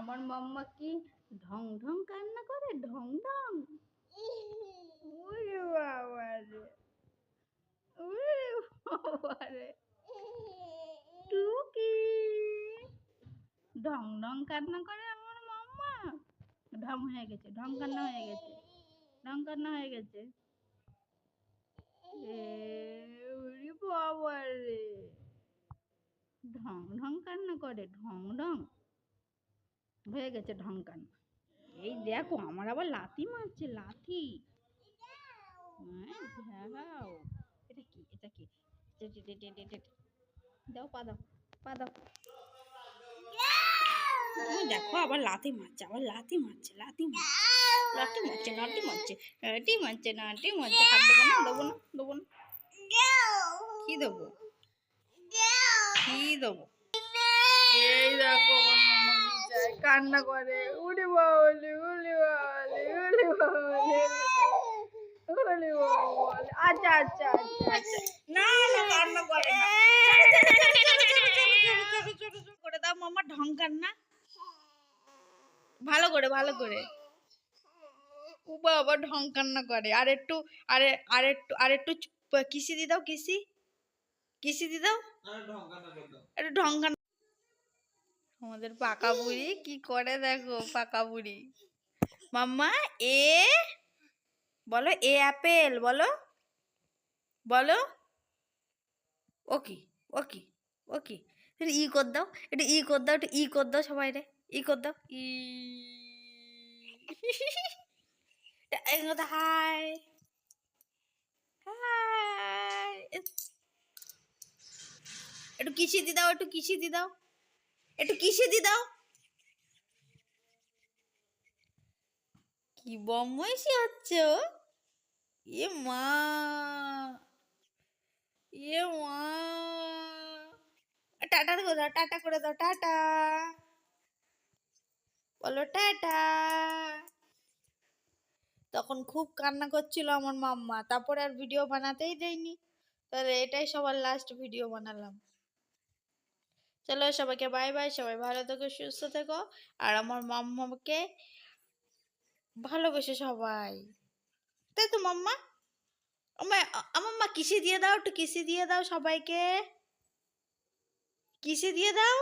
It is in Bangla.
আমার মাম্মা কি ঢং ঢং কান্না করে? ঢং ঢং? ওরে বাবা রে। ওরে বাবা রে। টুকি। ঢং ঢং কান্না করে আমার মাম্মা? ঢং হয়ে গেছে, ঢং কান্না হয়ে গেছে, ঢং কান্না হয়ে গেছে। ওরে বাবা রে। ঢং ঢং কান্না করে, ঢং ঢং। হয়ে গেছে ঢং কান্না এই দেখো আমার আবার লাথি মারছে লাথি হ্যাঁ দাও এটা কি এটা কি টে টে টে টে টে টে। দাও পা দাও পা দাও এই দেখো আবার লাথি মারছে আবার লাথি মারছে লাথি মারছে লাথি মারছে নাটি মারছে নাটি মারছে নাটি মারছে হাত দেবো না দেবো না দেবো না কি দেবো কি দেবো এই দেখো কান্না করে। উড়ে বাবলে উড়ে বাবলে উড়ে বাবলে উড়ে বাবলে আচ্ছা আচ্ছা আচ্ছা। আচ্ছা না না কান্না করে না। করে দাও মামা ঢং কান্না। ভালো করে ভালো করে। ও বাবা ঢং কান্না করে। আর একটু আরে আর একটু আর একটু কিসি দি দাও কিসি? কিসি দি দাও? একটু ঢং কান্না আমাদের পাকা বুড়ি, কি করে দেখো পাকা বুড়ি? মাম্মা, এ, বলো, এ অ্যাপেল, বলো বলো ওকে ওকে ওকে একটু ই কর দাও, একটু ই কর দাও, একটু ই কর দাও সবাই রে, ই কর দাও, ই একটু কিসি দি দাও, একটু কিসি দি দাও। একটু কিসে দি দাও। কি বময়সী হচ্ছে ও? এ মা। এ মা। টাটা করে দাও, টাটা করে দাও, টাটা। বলো টাটা। তখন খুব কান্না করছিল আমার মাম্মা, তারপরে আর ভিডিও বানাতেই দেয়নি। তাহলে এটাই সবার লাস্ট ভিডিও বানালাম। চলো সবাইকে বাই বাই সবাই ভালো থেকো, সুস্থ থেকো। আর আমার মাম্মাকে ভালোবেসে সবাই। তাই তো মাম্মা? আমার মা কিসে দিয়ে দাও? একটু কিসে দিয়ে দাও সবাইকে? কিসে দিয়ে দাও?